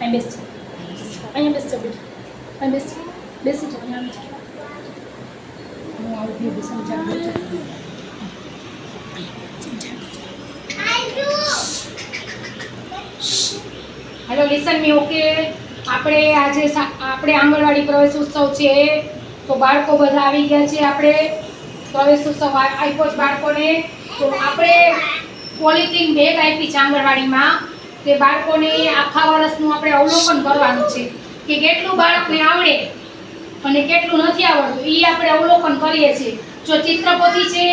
અહીં બેસ અહીંયા બેસ બેટા અહીં બેસ બેસી જાઓ હું આવું જાઉં બેટા હેલો લિસન મી ઓકે આપણે આજે આપણે આંગણવાડી પ્રવેશ ઉત્સવ છે, તો બાળકો બધા આવી ગયા છે આપણે. પ્રવેશ શું સવાલ? આપ્યો છે બાળકોને? તો આપણે પોલિથીન બેગ આપી છે આંગણવાડીમાં તે બાળકોને આખા વર્ષનું આપણે અવલોકન કરવાનું છે કે કેટલું બાળકને આવડે અને કેટલું નથી આવડતું. એ આપણે અવલોકન કરીએ છીએ. જો ચિત્રપોથી છે,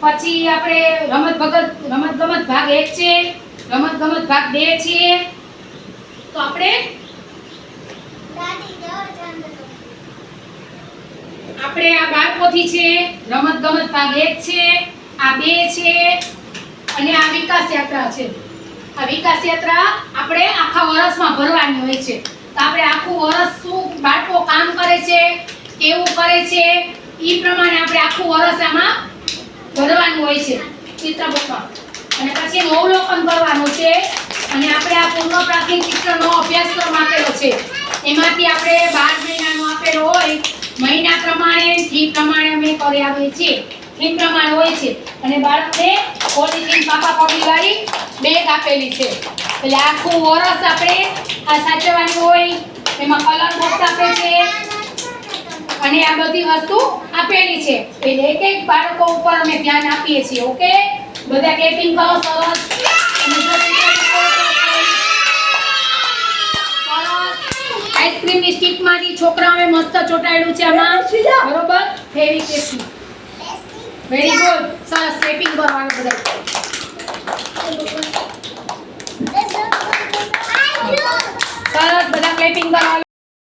પછી આપણે રમત ભગત, રમત ગમત ભાગ એક છે, રમત ગમત ભાગ બે છે, તો આપણે આપણે આ બાળકોથી છે રમત ગમત ભાગ એક છે, આ બે છે, અને આ વિકાસ યાત્રા છે. આ વિકાસ યાત્રા આપણે આખા વર્ષમાં ભરવાની હોય છે. તો આપણે આખું વર્ષ શું બાળકો કામ કરે છે, કેવું કરે છે એ પ્રમાણે આપણે આખું વર્ષ આમાં ભરવાનું હોય છે. ચિત્રપટમાં અને પછી એનું અવલોકન કરવાનું છે, અને આપણે આ પૂર્ણ પ્રાથમિક શિક્ષણનો અભ્યાસક્રમ આપેલો છે. એમાંથી આપણે બાર મહિનાનો આપેલો હોય મહિના પ્રમાણે જે પ્રમાણે અમે કરી આવીએ છીએ. એ પ્રમાણે હોય છે. અને બાળકને પોલિથીન પાપા પગલી વાળી બેગ આપેલી છે. એટલે આખું વરસ આપણે આ સાચવવાની હોય, એમાં કલર બોક્સ આપે છે. અને આ બધી વસ્તુ આપેલી છે. એટલે એક એક બાળકો ઉપર અમે ધ્યાન આપીએ છીએ, ઓકે? બધા કેપિંગ કરો સરસ. સ્ટીકમાંથી છોકરાઓએ મસ્ત ચોટાડ્યું છે આમાં. બરોબર? ફેવી કેસી વેરી ગુડ સરસ ક્લેપિંગ કરવાનું બધા. સરસ બધા ક્લેપિંગ કરવાનું.